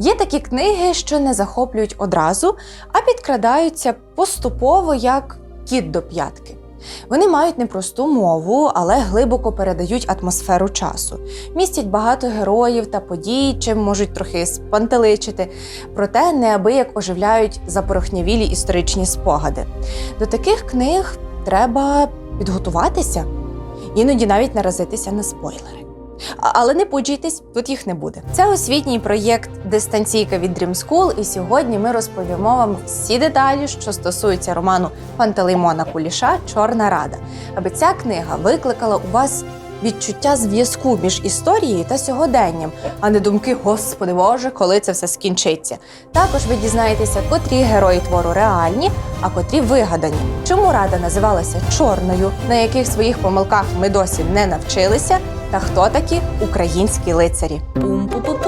Є такі книги, що не захоплюють одразу, а підкрадаються поступово як кіт до п'ятки. Вони мають непросту мову, але глибоко передають атмосферу часу. Містять багато героїв та подій, чим можуть трохи спантеличити, проте неабияк оживляють запорохнявілі історичні спогади. До таких книг треба підготуватися, іноді навіть наразитися на спойлери. Але не пуджуйтесь, тут їх не буде. Це освітній проєкт Дистанційка від Dream School, і сьогодні ми розповімо вам всі деталі, що стосуються роману Пантелеймона Куліша Чорна Рада, аби ця книга викликала у вас відчуття зв'язку між історією та сьогоденням, а не думки Господи Боже, коли це все скінчиться. Також ви дізнаєтеся, котрі герої твору реальні, а котрі вигадані. Чому рада називалася чорною, на яких своїх помилках ми досі не навчилися, та хто такі українські лицарі? Пум-пу-пу-пум!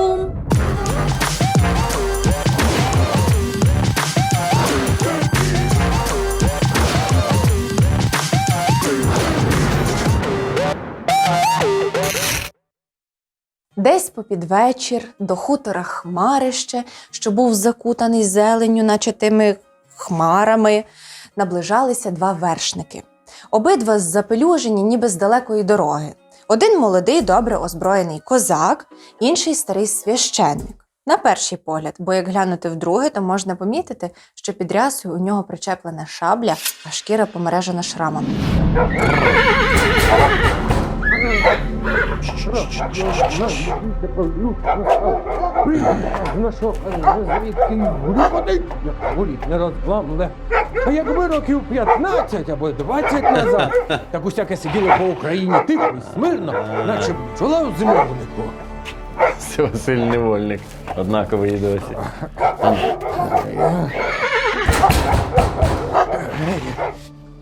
Попід вечір до хутора Хмарище, що був закутаний зеленню, наче тими хмарами, наближалися два вершники. Обидва запелюжені, ніби з далекої дороги. Один молодий, добре озброєний козак, інший старий священник. На перший погляд, бо як глянути вдруге, то можна помітити, що під рясою у нього причеплена шабля, а шкіра помережена шрамами. Не розбламле. А якби років 15 або 20 назад, так усяке сиділо по Україні тихо і смирно, наче бджола в зимовнику. Це Василь Невольник. Однаковий досі.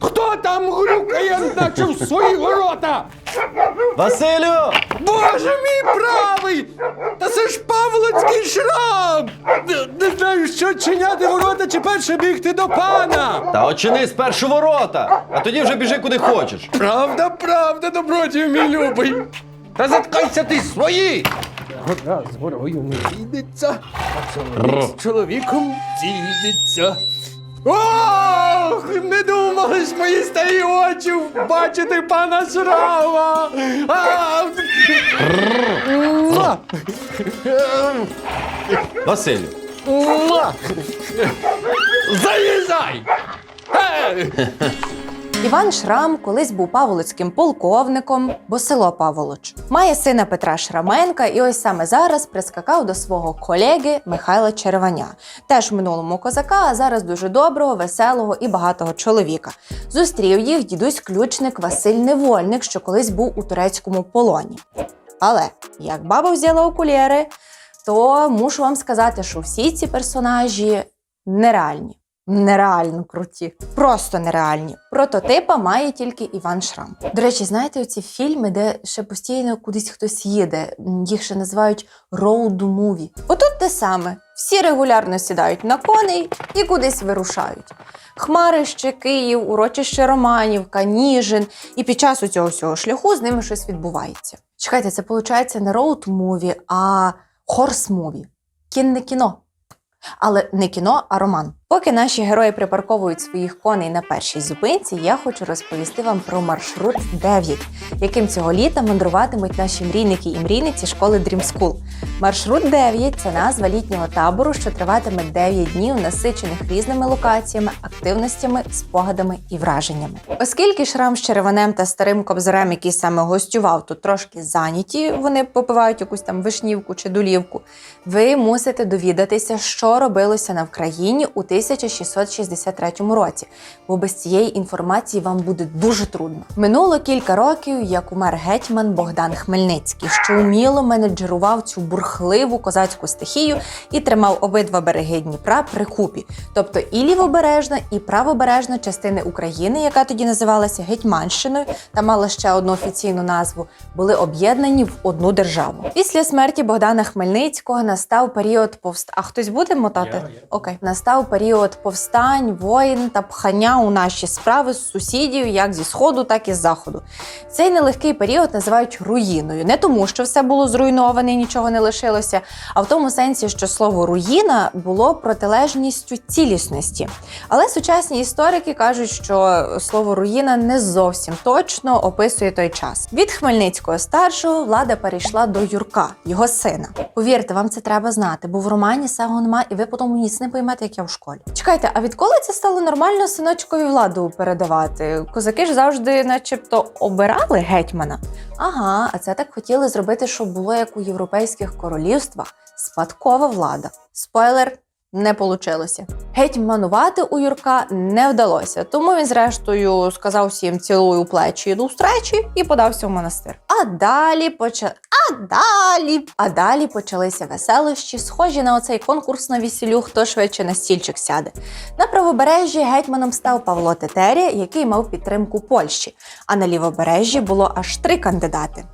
Хто там грюкає, наче в свої ворота? Василю! Боже мій правий! Та це ж Павлоцький шрам! Не, не знаю, що чиняти ворота чи перше бігти до пана! Та очини спершу ворота, а тоді вже біжи куди хочеш. Правда, правда, добродію, мій любий. Та заткайся ти свої. Гора з горою не зійдеться, а чоловік з чоловіком зійдеться. Ох, не думали ж мої старі очі бачити пана Шрама. А! Муа! Василю, Муа! Заїжджай! Іван Шрам колись був паволоцьким полковником, бо село Паволоч. Має сина Петра Шраменка, і ось саме зараз прискакав до свого колеги Михайла Череваня. Теж в минулому козака, а зараз дуже доброго, веселого і багатого чоловіка. Зустрів їх дідусь ключник Василь Невольник, що колись був у турецькому полоні. Але як баба взяла окуляри, то мушу вам сказати, що всі ці персонажі нереальні. Нереально круті, просто нереальні. Прототипа має тільки Іван Шрам. До речі, знаєте, оці фільми, де ще постійно кудись хтось їде, їх ще називають роуд-муві. Отут те саме. Всі регулярно сідають на коней і кудись вирушають. Хмарище, Київ, урочище Романівка, Ніжин. І під час цього всього шляху з ними щось відбувається. Чекайте, це виходить не роуд-муві, а хорс-муві. Кінне кіно. Але не кіно, а роман. Поки наші герої припарковують своїх коней на першій зупинці, я хочу розповісти вам про маршрут 9, яким цього літа мандруватимуть наші мрійники і мрійниці школи Dream School. Маршрут 9 – це назва літнього табору, що триватиме 9 днів, насичених різними локаціями, активностями, спогадами і враженнями. Оскільки шрам з череванем та старим кобзарем, який саме гостював, тут трошки зайняті, вони попивають якусь там вишнівку чи долівку. Ви мусите довідатися, що робилося на Вкраїні у 1663 році, бо без цієї інформації вам буде дуже трудно. Минуло кілька років, як умер гетьман Богдан Хмельницький, що уміло менеджерував цю бурхливу козацьку стихію і тримав обидва береги Дніпра при купі, тобто і лівобережна, і правобережна частини України, яка тоді називалася Гетьманщиною та мала ще одну офіційну назву, були об'єднані в одну державу. Після смерті Богдана Хмельницького настав період повст. А хтось буде мотати? Окей, настав період період повстань, воїн та пхання у наші справи з сусідів, як зі сходу, так і з заходу. Цей нелегкий період називають руїною, не тому, що все було зруйноване і нічого не лишилося, а в тому сенсі, що слово руїна було протилежністю цілісності. Але сучасні історики кажуть, що слово руїна не зовсім точно описує той час. Від Хмельницького старшого влада перейшла до Юрка, його сина. Повірте, вам це треба знати, бо в романі цього нема, і ви потім ніц не поймете, як я в школі. Чекайте, а відколи це стало нормально синочкові владу передавати? Козаки ж завжди, начебто, обирали гетьмана. Ага, а це так хотіли зробити, щоб було як у європейських королівствах спадкова влада. Спойлер. Не получилося. Гетьманувати у Юрка не вдалося, тому він, зрештою, сказав всім цілую плечі йду встречі і подався в монастир. А далі поча... А далі. А далі почалися веселощі, схожі на оцей конкурс на весілю, хто швидше на стільчик сяде. На правобережжі гетьманом став Павло Тетеря, який мав підтримку Польщі. А на лівобережжі було аж три кандидати.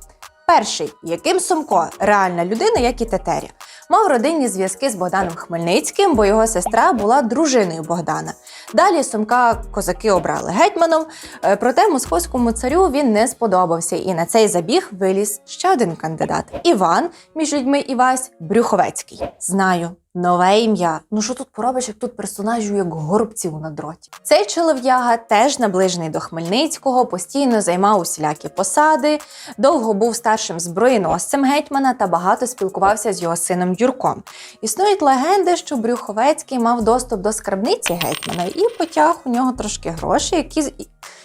Перший Яким Сомко, реальна людина, як і Тетеря. Мав родинні зв'язки з Богданом Хмельницьким, бо його сестра була дружиною Богдана. Далі Сумка козаки обрали гетьманом, е, проте московському царю він не сподобався, і на цей забіг виліз ще один кандидат Іван, між людьми Івась Брюховецький. Знаю. Нове ім'я. Ну що тут поробиш, як тут персонажів як горобців на дроті? Цей чолов'яга теж наближений до Хмельницького, постійно займав усілякі посади, довго був старшим зброєносцем гетьмана та багато спілкувався з його сином Юрком. Існують легенди, що Брюховецький мав доступ до скарбниці гетьмана і потяг у нього трошки грошей, які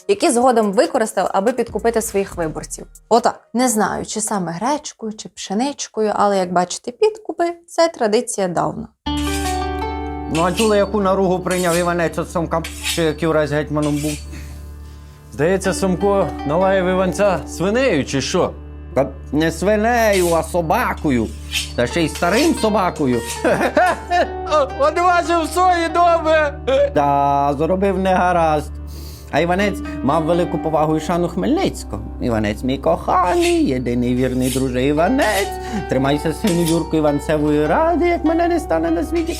які згодом використав, аби підкупити своїх виборців. Отак, не знаю, чи саме гречкою, чи пшеничкою, але як бачите, підкупи це традиція давно. Ну, а чули, яку наругу прийняв Іванець от Самка, що як Юрась гетьманом був? Здається, Сомко налаяв Іванця свинею чи що? Та не свинею, а собакою. Та ще й старим собакою. От ваші в свої доби. Та зробив негаразд. А Іванець мав велику повагу і шану Хмельницького. Іванець мій коханий, єдиний вірний друже Іванець. Тримайся сину Юрку Іванцевої ради, як мене не стане на світі.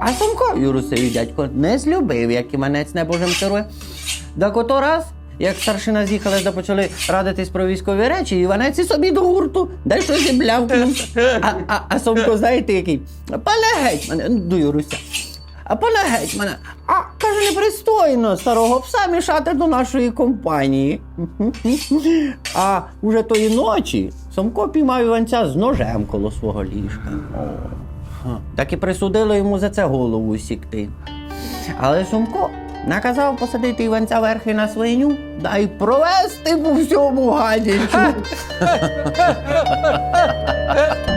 А Самко Юрусею дядько не злюбив, як Іванець небожим керує. Так ото раз, як старшина з'їхали та почали радитись про військові речі, Іванець і собі до гурту, дещо зіблявкнув. А, а, а Сомко, знаєте, який? Пане гетьмане, ну, до Юруся. А пане гетьмане, а каже, непристойно старого пса мішати до нашої компанії. А уже тої ночі Сомко піймав Іванця з ножем коло свого ліжка. Так і присудило йому за це голову сікти. Але Сомко наказав посадити Іванця верхи на свиню да й провести по всьому гадячу.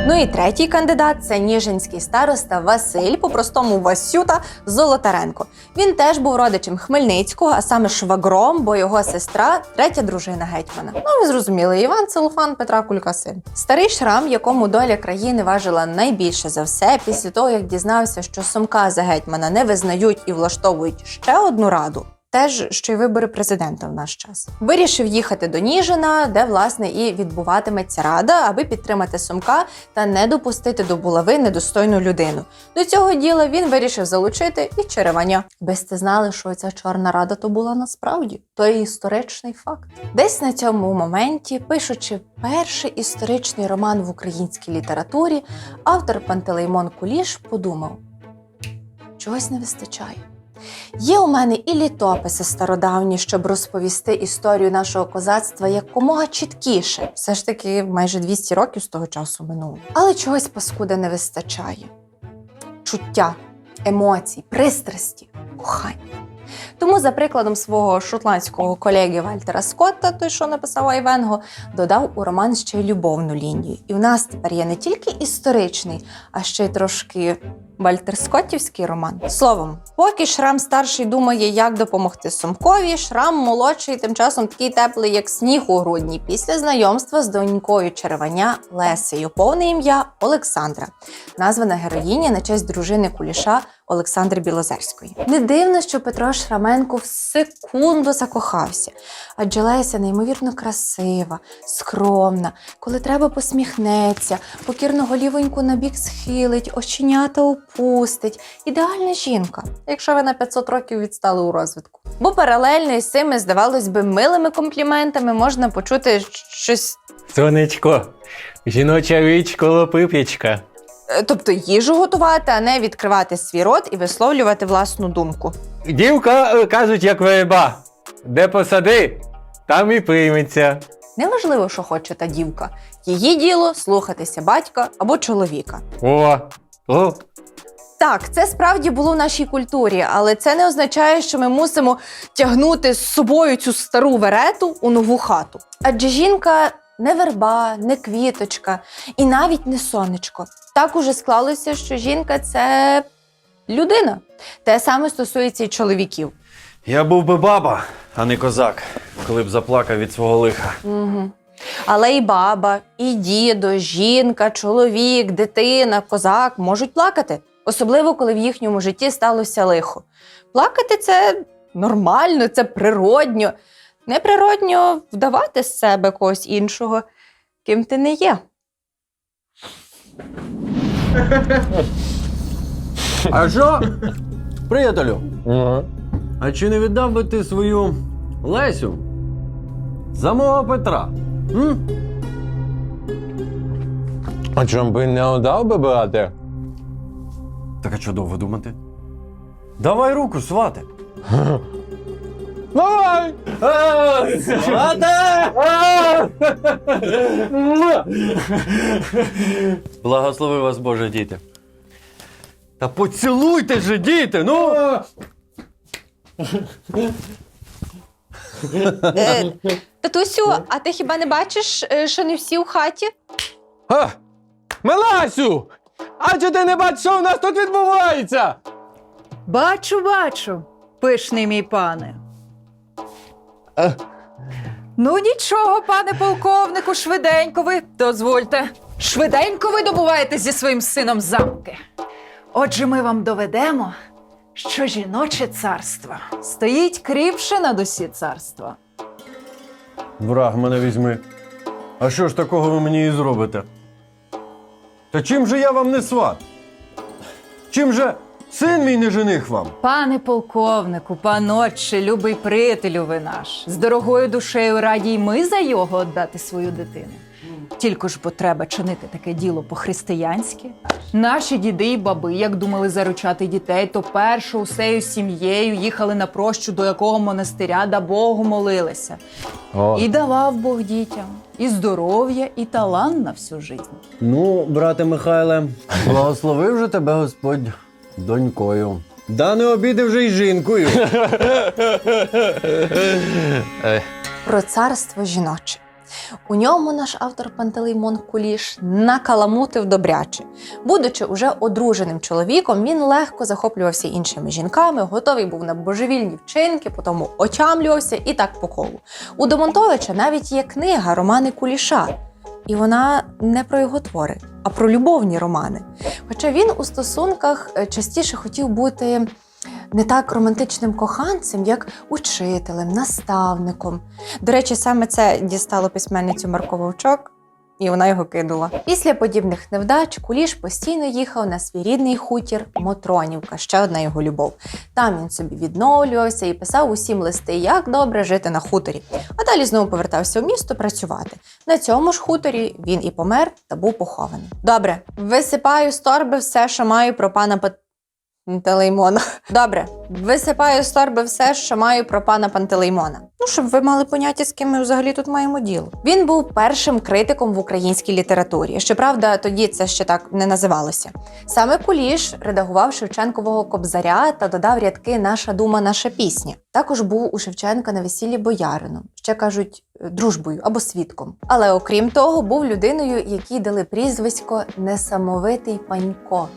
Ну і третій кандидат це ніжинський староста Василь, по-простому Васюта Золотаренко. Він теж був родичем Хмельницького, а саме швагром, бо його сестра третя дружина гетьмана. Ну, ви зрозуміли, Іван Целофан Петра Кулька син. Старий шрам, якому доля країни важила найбільше за все, після того як дізнався, що сумка за гетьмана не визнають і влаштовують ще одну раду. Теж ще й вибори президента в наш час. Вирішив їхати до Ніжина, де власне і відбуватиметься рада, аби підтримати Сумка та не допустити до булави недостойну людину. До цього діла він вирішив залучити і Череваня. Ви сте знали, що ця чорна рада то була насправді. То є історичний факт. Десь на цьому моменті, пишучи перший історичний роман в українській літературі, автор Пантелеймон Куліш подумав: чогось не вистачає. Є у мене і літописи стародавні, щоб розповісти історію нашого козацтва якомога чіткіше. Все ж таки, майже 200 років з того часу минуло. Але чогось паскуда не вистачає: чуття, емоцій, пристрасті, кохання. Тому, за прикладом свого шотландського колеги Вальтера Скотта, той, що написав Айвенго, додав у роман ще й любовну лінію. І в нас тепер є не тільки історичний, а ще й трошки Вальтер Скоттівський роман. Словом, поки Шрам старший думає, як допомогти Сумкові, Шрам молодший тим часом такий теплий, як сніг у грудні, після знайомства з донькою Череваня Лесею. Повне ім'я Олександра, названа героїня на честь дружини Куліша Олександри Білозерської. Не дивно, що Петро Шраменко в секунду закохався, адже Леся неймовірно красива, скромна, коли треба посміхнеться, покірно голівоньку на бік схилить, оченята опустить. Відпустить. Ідеальна жінка, якщо ви на 500 років відстали у розвитку. Бо паралельно із цими, здавалось би, милими компліментами можна почути щось, Сонечко, жіноча річ колопип'ячка. е, тобто їжу готувати, а не відкривати свій рот і висловлювати власну думку. Дівка, е, кажуть, як верба. Де посади, там і прийметься. Неважливо, що хоче та дівка. Її діло слухатися батька або чоловіка. О, о, Так, це справді було в нашій культурі, але це не означає, що ми мусимо тягнути з собою цю стару верету у нову хату. Адже жінка не верба, не квіточка і навіть не сонечко. Так уже склалося, що жінка це людина. Те саме стосується і чоловіків. Я був би баба, а не козак, коли б заплакав від свого лиха. Угу. Але і баба, і дідо, жінка, чоловік, дитина, козак можуть плакати, особливо коли в їхньому житті сталося лихо. Плакати це нормально, це природньо. Неприродньо вдавати з себе когось іншого, ким ти не є. А що? Приятелю, а чи не віддав би ти свою Лесю за мого Петра? М? А чому би не удав би брати? Так а що довго думати? Давай руку, свате. Давай! Благослови вас, Боже, діти. Та поцілуйте же, діти! Ну! Е, Татусю, а ти хіба не бачиш, е, що не всі у хаті? А! Меласю! А чи ти не бачиш, що у нас тут відбувається? Бачу, бачу, пишний мій пане. Ну нічого, пане полковнику, швиденько ви дозвольте. Швиденько ви добуваєте зі своїм сином замки. Отже, ми вам доведемо, що жіноче царство стоїть кріпше над усі царства. Враг мене візьми. А що ж такого ви мені і зробите? Та чим же я вам не сват? Чим же син мій не жених вам? Пане полковнику, панотче, любий приятелю ви наш, з дорогою душею раді й ми за його віддати свою дитину. Тільки ж бо треба чинити таке діло по-християнськи. Наші діди й баби, як думали заручати дітей, то перше усею сім'єю їхали на прощу до якого монастиря да Богу молилися. О. І давав Бог дітям і здоров'я, і талант на всю життя. Ну, брате Михайле, благословив же тебе Господь донькою. Да не обіди вже й жінкою. про царство жіноче. У ньому наш автор Пантелеймон Куліш накаламутив добряче. Будучи уже одруженим чоловіком, він легко захоплювався іншими жінками, готовий був на божевільні вчинки, потому отямлювався і так по колу. У Домонтовича навіть є книга Романи Куліша, і вона не про його твори, а про любовні романи. Хоча він у стосунках е, частіше хотів бути не так романтичним коханцем, як учителем, наставником. До речі, саме це дістало письменницю Марко Вовчок, і вона його кинула. Після подібних невдач Куліш постійно їхав на свій рідний хутір Мотронівка, ще одна його любов. Там він собі відновлювався і писав усім листи, як добре жити на хуторі. А далі знову повертався в місто працювати. На цьому ж хуторі він і помер та був похований. Добре, висипаю з торби все, що маю про пана. Пантелеймона. Добре, висипаю з торби все, що маю про пана Пантелеймона. Ну, щоб ви мали поняття, з ким ми взагалі тут маємо діло. Він був першим критиком в українській літературі. Щоправда, тоді це ще так не називалося. Саме Куліш редагував Шевченкового кобзаря та додав рядки Наша дума, наша пісня. Також був у Шевченка на весіллі боярином, ще кажуть, дружбою або свідком. Але окрім того, був людиною, якій дали прізвисько Несамовитий панько.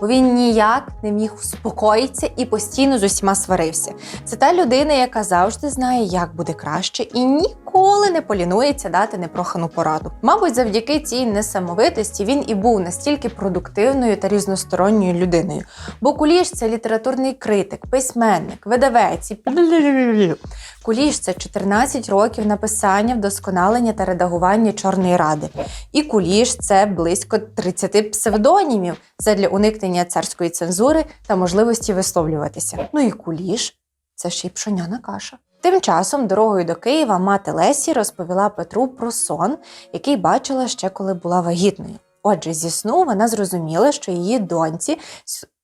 Бо він ніяк не міг успокоїтися і постійно з усіма сварився. Це та людина, яка завжди знає, як буде краще, і ніколи не полінується дати непрохану пораду. Мабуть, завдяки цій несамовитості він і був настільки продуктивною та різносторонньою людиною. Бо Куліш це літературний критик, письменник, видавець. і Куліш це 14 років написання, вдосконалення та редагування Чорної ради. І Куліш це близько 30 псевдонімів задля уникнення царської цензури та можливості висловлюватися. Ну і Куліш це ще й пшоняна каша. Тим часом дорогою до Києва мати Лесі розповіла Петру про сон, який бачила ще коли була вагітною. Отже, зі сну вона зрозуміла, що її доньці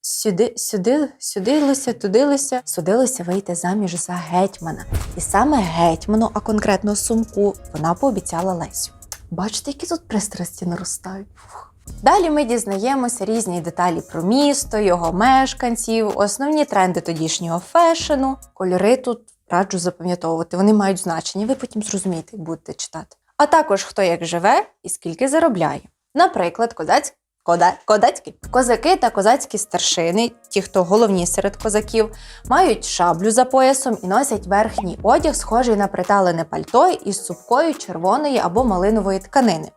сюди, сюди, сюдилося, тудилося, судилося вийти заміж за гетьмана. І саме гетьману, а конкретно сумку, вона пообіцяла Лесю. Бачите, які тут пристрасті наростають. Фух. Далі ми дізнаємося різні деталі про місто, його мешканців, основні тренди тодішнього фешену. Кольори тут раджу запам'ятовувати, вони мають значення. Ви потім зрозумієте, як будете читати. А також хто як живе і скільки заробляє. Наприклад, козацькі. Кода... Кодацькі козаки та козацькі старшини, ті, хто головні серед козаків, мають шаблю за поясом і носять верхній одяг, схожий на приталене пальто із супкою червоної або малинової тканини.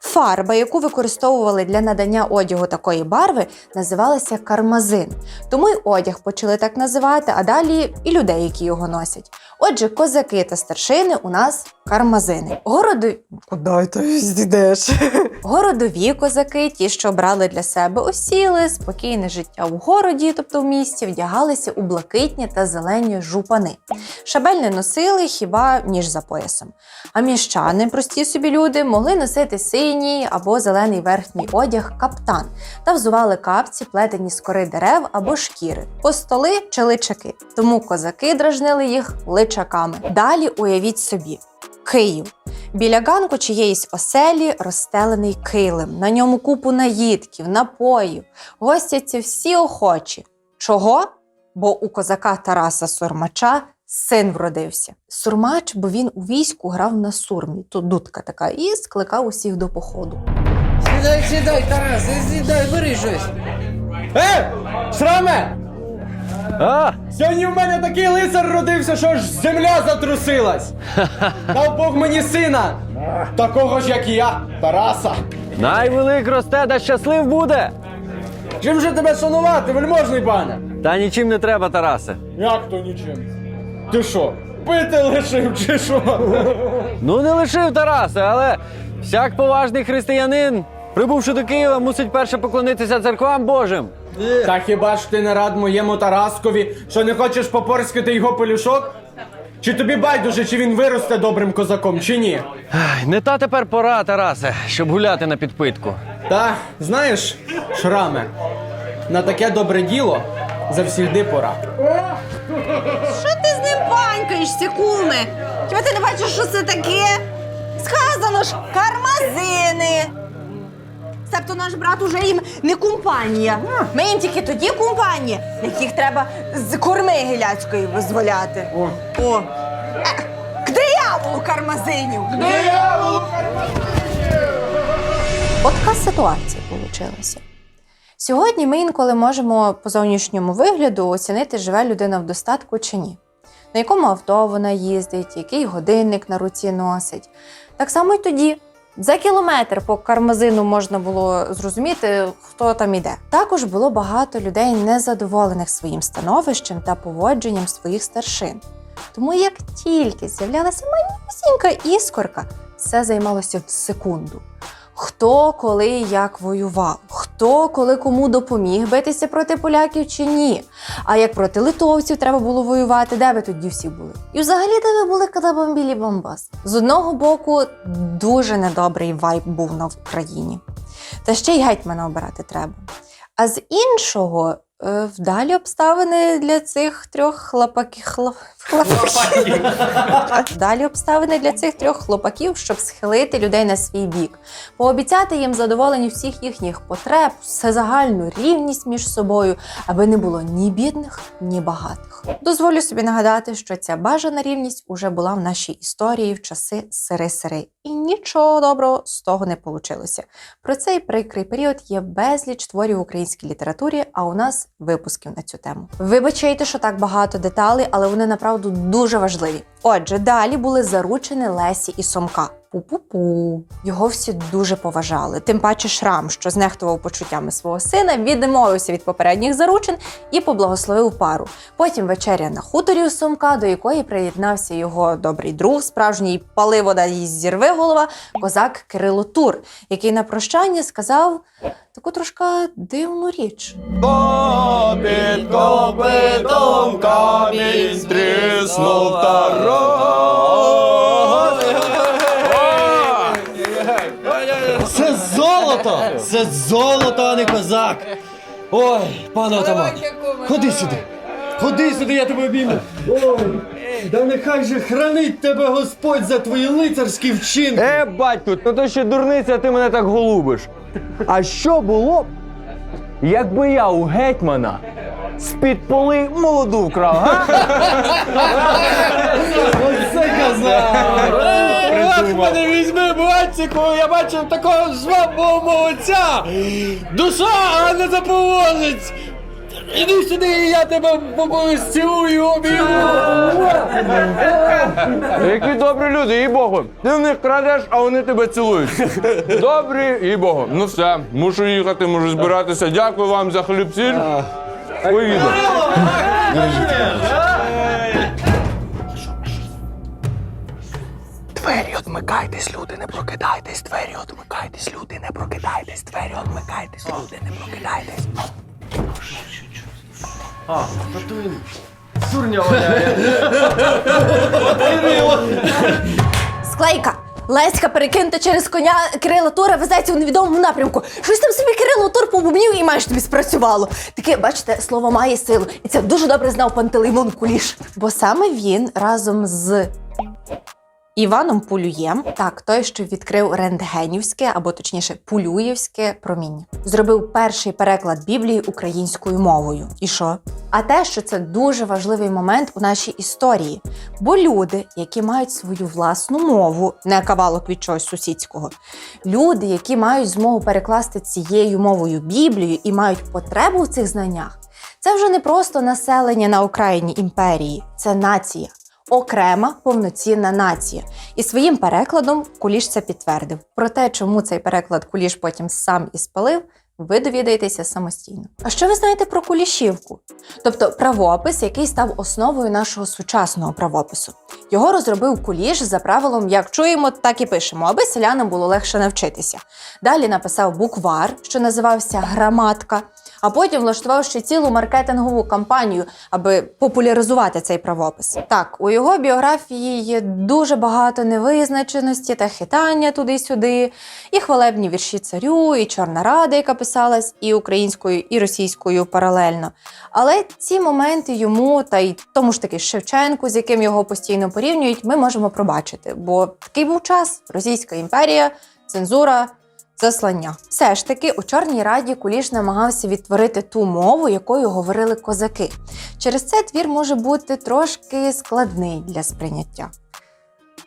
Фарба, яку використовували для надання одягу такої барви, називалася кармазин. Тому й одяг почали так називати, а далі і людей, які його носять. Отже, козаки та старшини у нас кармазини. Городові... Куди ти йдеш? Городові козаки, ті, що брали для себе осіли, спокійне життя в городі, тобто в місті, вдягалися у блакитні та зелені жупани. Шабель не носили хіба ніж за поясом. А міщани, прості собі люди, могли носити синій або зелений верхній одяг каптан та взували капці, плетені з кори дерев або шкіри, постоли чи личаки. Тому козаки дражнили їх личаками. Далі уявіть собі. Київ. Біля ганку чиєїсь оселі розстелений килим. На ньому купу наїдків, напоїв. Гостяться всі охочі. Чого? Бо у козака Тараса Сурмача син вродився. Сурмач, бо він у війську грав на сурмі, тут дудка така, і скликав усіх до походу. Сідай, сідай, Тарас, сідай, бери щось. Е! Шраме! А, Сьогодні в мене такий лицар родився, що аж земля затрусилась. Дав Бог мені сина. Такого ж, як і я, Тараса. найвелик росте та щаслив буде. Чим же тебе шанувати, вельможний пане? Та нічим не треба, Тарасе. Як то нічим? Ти що, пити лишив чи що? Ну не лишив Тарасе, але всяк поважний християнин, прибувши до Києва, мусить перше поклонитися церквам Божим. Та хіба ж ти не рад моєму Тараскові, що не хочеш попорскати його пелюшок? Чи тобі байдуже, чи він виросте добрим козаком, чи ні? Ай, Не та тепер пора, Тарасе, щоб гуляти на підпитку. Та знаєш, шраме, на таке добре діло завсігди пора. Що ти з ним панькаєшся, куме? Хіба ти не бачиш, що це таке? Сказано ж, кармазини. Себто наш брат уже їм не компанія. Ми їм тільки тоді компанія, яких треба з корми гіляцької визволяти. О. О. Е, К дияволу кармазинів! От така ситуація вийшла. Сьогодні ми інколи можемо по зовнішньому вигляду оцінити, живе людина в достатку чи ні. На якому авто вона їздить, який годинник на руці носить. Так само й тоді. За кілометр по кармазину можна було зрозуміти, хто там іде. Також було багато людей незадоволених своїм становищем та поводженням своїх старшин. Тому як тільки з'являлася манісінька іскорка, все займалося в секунду. Хто коли як воював, хто коли кому допоміг битися проти поляків чи ні. А як проти литовців треба було воювати, де ви тоді всі були? І взагалі, де ви були, коли бомбілі бомбас? З одного боку, дуже недобрий вайб був на Україні. Та ще й гетьмана обирати треба. А з іншого, е, вдалі обставини для цих трьох хлопаків. Далі обставини для цих трьох хлопаків, щоб схилити людей на свій бік, пообіцяти їм задоволення всіх їхніх потреб, всезагальну рівність між собою, аби не було ні бідних, ні багатих. Дозволю собі нагадати, що ця бажана рівність уже була в нашій історії в часи сири-сири, і нічого доброго з того не вийшло. Про цей прикрий період є безліч творів в українській літературі, а у нас випусків на цю тему. Вибачайте, що так багато деталей, але вони направду дуже важливі. Отже, далі були заручені Лесі і Сомка. Пу-пу-пу. Його всі дуже поважали. Тим паче Шрам, що знехтував почуттями свого сина, відмовився від попередніх заручин і поблагословив пару. Потім вечеря на хуторі у Сомка, до якої приєднався його добрий друг, справжній паливода із зірви голова, козак Кирило Тур, який на прощання сказав таку трошки дивну річ. Стріснув Це золото! Це золото, а не козак! Ой, пане отаман, ходи сюди! Ходи сюди, я тебе обійму! Ой, да нехай же хранить тебе Господь за твої лицарські вчинки! Е, батько, ну то ще дурниця, ти мене так голубиш. А що було б, якби я у гетьмана з-під поли молоду вкрав, га? Оце козак! Мене візьми, батьку, я бачив такого жвавого молодця! Душа, не заповозить! Іди сюди, і я тебе цілую, обійму! Які добрі люди, їй Богу. Ти в них крадеш, а вони тебе цілують. Добрі, їй Богу. Ну все, мушу їхати, можу збиратися. Дякую вам за хліб сіль. Поїду. Двері одмикайтесь, люди, не прокидайтесь, двері одмикайтесь, люди, не прокидайтесь, двері одмикайтесь, люди, не прокидайтесь. Склейка! Леська перекинута через коня Кирила Тура везеться у невідомому напрямку. Щось там собі Кирило Тур побубнів і майже тобі спрацювало. Таке, бачите, слово має силу. І це дуже добре знав Пантелеймон Куліш. Бо саме він разом з Іваном Пулюєм, так, той, що відкрив рентгенівське, або точніше, пулюєвське проміння, зробив перший переклад Біблії українською мовою. І що? А те, що це дуже важливий момент у нашій історії. Бо люди, які мають свою власну мову, не кавалок від чогось сусідського, люди, які мають змогу перекласти цією мовою Біблію і мають потребу в цих знаннях, це вже не просто населення на окраїні імперії, це нація. Окрема повноцінна нація, і своїм перекладом Куліш це підтвердив. Про те, чому цей переклад Куліш потім сам і спалив, ви довідаєтеся самостійно. А що ви знаєте про Кулішівку? Тобто правопис, який став основою нашого сучасного правопису. Його розробив Куліш за правилом, як чуємо, так і пишемо, аби селянам було легше навчитися. Далі написав буквар, що називався граматка, а потім влаштував ще цілу маркетингову кампанію, аби популяризувати цей правопис. Так, у його біографії є дуже багато невизначеності та хитання туди-сюди, і хвалебні вірші царю, і чорна рада, яка писалась і українською, і російською паралельно. Але ці моменти йому та й тому ж таки Шевченку, з яким його постійно порівнюють, ми можемо пробачити. Бо такий був час: Російська імперія, цензура. Заслання. Все ж таки, у Чорній Раді Куліш намагався відтворити ту мову, якою говорили козаки. Через це твір може бути трошки складний для сприйняття.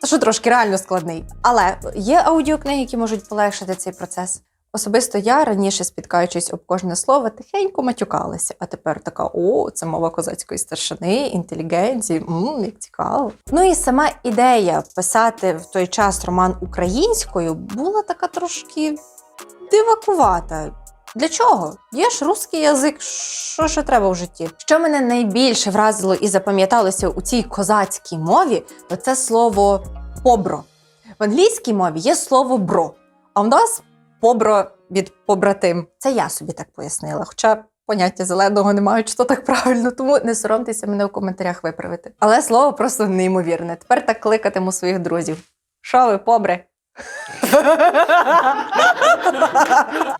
Та що трошки реально складний. Але є аудіокниги, які можуть полегшити цей процес. Особисто я раніше, спіткаючись об кожне слово, тихенько матюкалася, а тепер така: о, це мова козацької старшини, інтелігенції, м, як цікаво. Ну і сама ідея писати в той час роман українською була така трошки дивакувата. Для чого? Є ж русський язик, що ще треба в житті? Що мене найбільше вразило і запам'яталося у цій козацькій мові, то це слово побро. В англійській мові є слово бро, а в нас побро від побратим. Це я собі так пояснила. Хоча поняття зеленого не маю, чи то так правильно, тому не соромтеся мене в коментарях виправити. Але слово просто неймовірне. Тепер так кликатиму своїх друзів. Що ви, побре?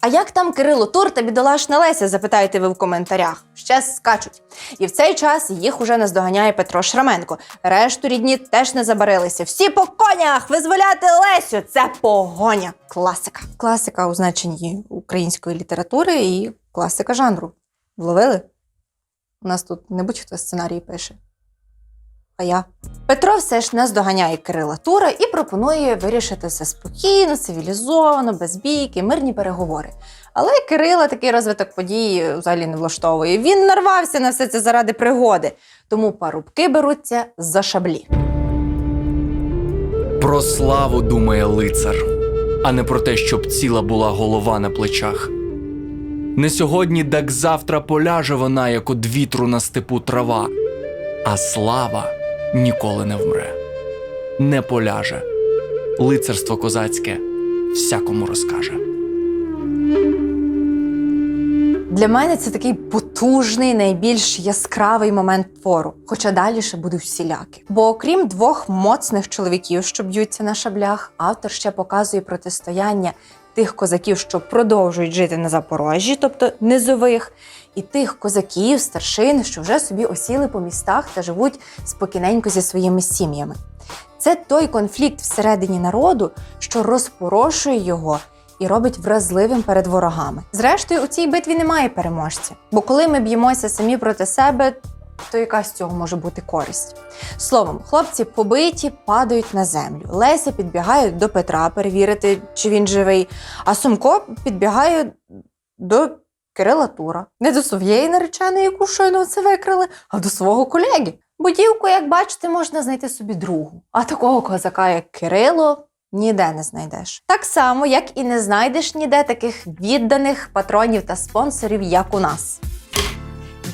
А як там Кирило Тур та бідолашна Леся, запитаєте ви в коментарях? Ще скачуть. І в цей час їх уже наздоганяє Петро Шраменко. Решту рідні теж не забарилися. Всі по конях! Визволяти Лесю! Це погоня! Класика. Класика у значенні української літератури і класика жанру. Вловили? У нас тут не будь-хто сценарій пише. А я. Петро все ж наздоганяє Кирила Тура і пропонує вирішити все спокійно, цивілізовано, без бійки, мирні переговори. Але Кирила такий розвиток подій взагалі не влаштовує. Він нарвався на все це заради пригоди. Тому парубки беруться за шаблі. Про славу думає лицар, а не про те, щоб ціла була голова на плечах. Не сьогодні, так завтра поляже вона, як од вітру на степу трава, а слава ніколи не вмре, не поляже. Лицарство козацьке всякому розкаже. Для мене це такий потужний, найбільш яскравий момент твору, хоча далі ще буде всіляки. Бо окрім двох моцних чоловіків, що б'ються на шаблях, автор ще показує протистояння тих козаків, що продовжують жити на Запорожжі, тобто низових, і тих козаків, старшин, що вже собі осіли по містах та живуть спокійненько зі своїми сім'ями. Це той конфлікт всередині народу, що розпорошує його і робить вразливим перед ворогами. Зрештою, у цій битві немає переможця, бо коли ми б'ємося самі проти себе, то яка з цього може бути користь? Словом, хлопці побиті падають на землю. Леся підбігає до Петра перевірити, чи він живий, а Сумко підбігає до Кирила Тура. Не до своєї нареченої, яку щойно це викрили, а до свого колеги. Будівку, як бачите, можна знайти собі другу. А такого козака, як Кирило, ніде не знайдеш. Так само, як і не знайдеш ніде таких відданих патронів та спонсорів, як у нас.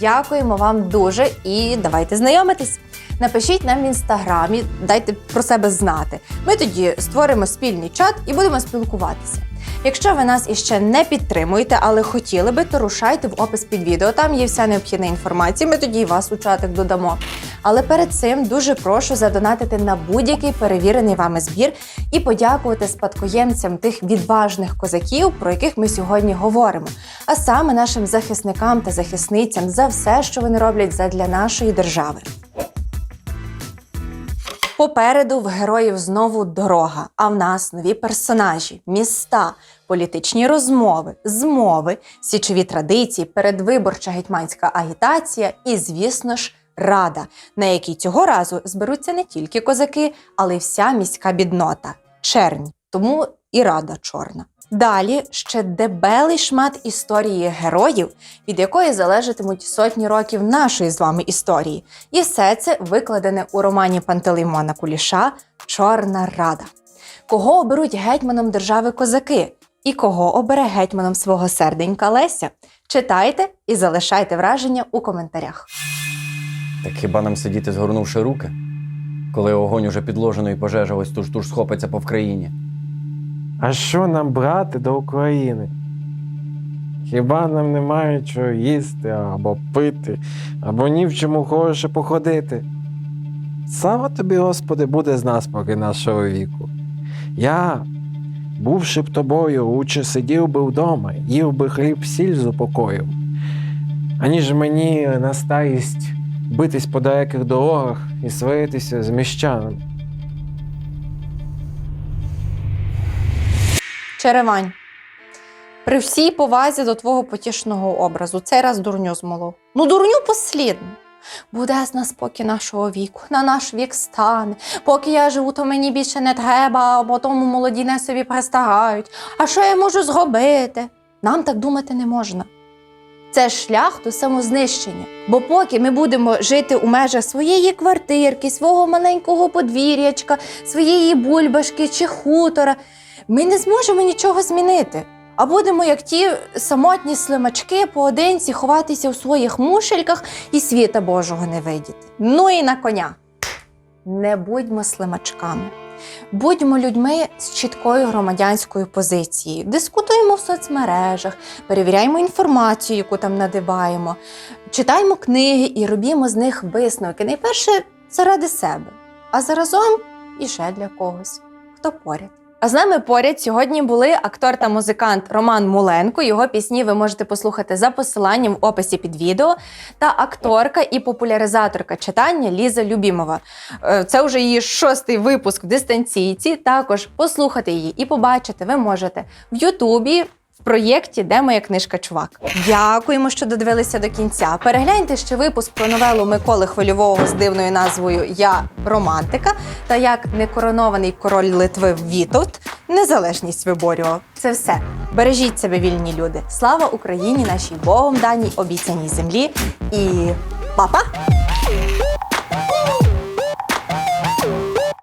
Дякуємо вам дуже і давайте знайомитись. Напишіть нам в інстаграмі, дайте про себе знати. Ми тоді створимо спільний чат і будемо спілкуватися. Якщо ви нас іще не підтримуєте, але хотіли би, то рушайте в опис під відео. Там є вся необхідна інформація. Ми тоді і вас у чатик додамо. Але перед цим дуже прошу задонатити на будь-який перевірений вами збір і подякувати спадкоємцям тих відважних козаків, про яких ми сьогодні говоримо, а саме нашим захисникам та захисницям за все, що вони роблять задля нашої держави. Попереду в героїв знову дорога, а в нас нові персонажі, міста, політичні розмови, змови, січові традиції, передвиборча гетьманська агітація і, звісно ж, рада, на якій цього разу зберуться не тільки козаки, але й вся міська біднота чернь. Тому і рада чорна. Далі ще дебелий шмат історії героїв, від якої залежатимуть сотні років нашої з вами історії. І все це викладене у романі Пантелеймона Куліша Чорна Рада. Кого оберуть гетьманом держави козаки? І кого обере гетьманом свого серденька Леся? Читайте і залишайте враження у коментарях. Так хіба нам сидіти, згорнувши руки, коли огонь уже підложено і пожежа ось туж туж схопиться по Вкраїні? А що нам брати до України? Хіба нам немає чого їсти або пити, або ні в чому хороше походити? Слава тобі, Господи, буде з нас поки нашого віку. Я, бувши б тобою, лучше сидів би вдома, їв би хліб сіль з упокоїв, аніж мені на старість битись по далеких дорогах і сваритися з міщанами. Черевань. При всій повазі до твого потішного образу, цей раз дурню змолов. Ну, дурню послідно. Буде з нас поки нашого віку, на наш вік стане. Поки я живу, то мені більше не треба, а тому молоді не собі пристагають. А що я можу зробити? Нам так думати не можна. Це шлях до самознищення. Бо поки ми будемо жити у межах своєї квартирки, свого маленького подвір'ячка, своєї бульбашки чи хутора, ми не зможемо нічого змінити. А будемо, як ті самотні слимачки, поодинці ховатися у своїх мушельках і світа Божого не видіти. Ну і на коня. Не будьмо слимачками. Будьмо людьми з чіткою громадянською позицією. Дискутуємо в соцмережах, перевіряємо інформацію, яку там надибаємо, читаємо книги і робімо з них висновки. Найперше заради себе, а заразом і ще для когось, хто поряд. А з нами поряд сьогодні були актор та музикант Роман Муленко. Його пісні ви можете послухати за посиланням в описі під відео. Та акторка і популяризаторка читання Ліза Любімова. Е, Це вже її шостий випуск в дистанційці. Також послухати її і побачити ви можете в Ютубі. Проєкті Де моя книжка Чувак. Дякуємо, що додивилися до кінця. Перегляньте ще випуск про новелу Миколи Хвильового з дивною назвою Я романтика та як некоронований король Литви Вітовт незалежність виборював. Це все. Бережіть себе, вільні люди. Слава Україні, нашій Богом даній обіцяній землі. І па-па!